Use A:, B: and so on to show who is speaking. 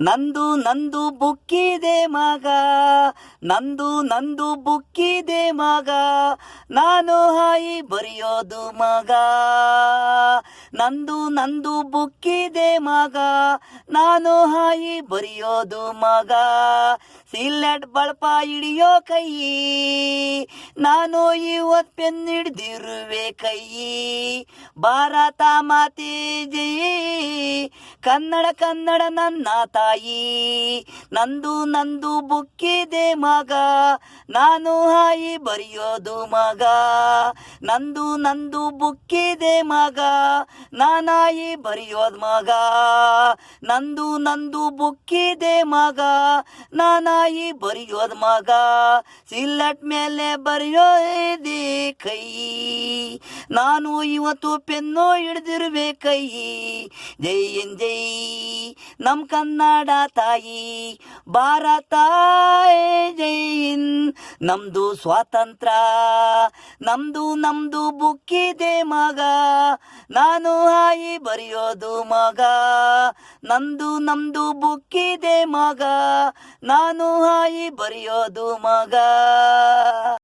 A: ನಂದು ನಂದು ಬುಕ್ಕಿದೆ ಮಗ, ನಂದು ನಂದು ಬುಕ್ಕಿದೆ ಮಗ, ನಾನು ಹಾಯಿ ಬರೆಯೋದು ಮಗ. ನಂದು ನಂದು ಬುಕ್ಕಿದೆ ಮಗ, ನಾನು ಹಾಯಿ ಬರೆಯೋದು ಮಗ. ಸಿಲೆಟ್ ಬಳಪ ಹಿಡಿಯೋ ಕೈ, ನಾನು ಇವತ್ ಪೆನ್ ಹಿಡ್ದಿರುವೆ ಕೈ. ಭಾರತ ಮಾತೆ ಜೈ ಕನ್ನಡ ಕನ್ನಡ ನನ್ನ ತಾಯಿ. ನಂದು ನಂದು ಬುಕ್ಕಿದೆ ಮಗ. ನಾನು ಹಾಯಿ ಬರೆಯೋದು ಮಗ. ನಂದು ನಂದು ಬುಕ್ಕಿದೆ ಮಗ. ನಾನಾಯಿ ಬರೆಯೋದು ಮಗ. ನಂದು ನಂದು ಬುಕ್ಕಿದೆ ಮಗ. ನಾನಾಯಿ ಬರೆಯೋದು ಮಗ. ಸಿಲ್ಲಟ್ ಮೇಲೆ ಬರೆಯೋದೇ ಕೈ. ನಾನು ಇವತ್ತು ಪೆನ್ನು ಹಿಡ್ದಿರುವೆ ಜೈ ಎನ್ ಜೈ. ನಮ್ ಕನ್ನಡ ತಾಯಿ, ಭಾರತ. ಜೈ ನಮ್ದು ಸ್ವಾತಂತ್ರ್ಯ ನಮ್ದು ನಮ್ದು ಬುಕ್ಕಿದೆ ಮಗ. ನಾನು ಹಾಯಿ ಬರೆಯೋದು ಮಗ. ನಂದು, ನಮ್ದು ಬುಕ್ಕಿದೆ ಮಗ. ನಾನು ಹಾಯಿ ಬರೆಯೋದು ಮಗ.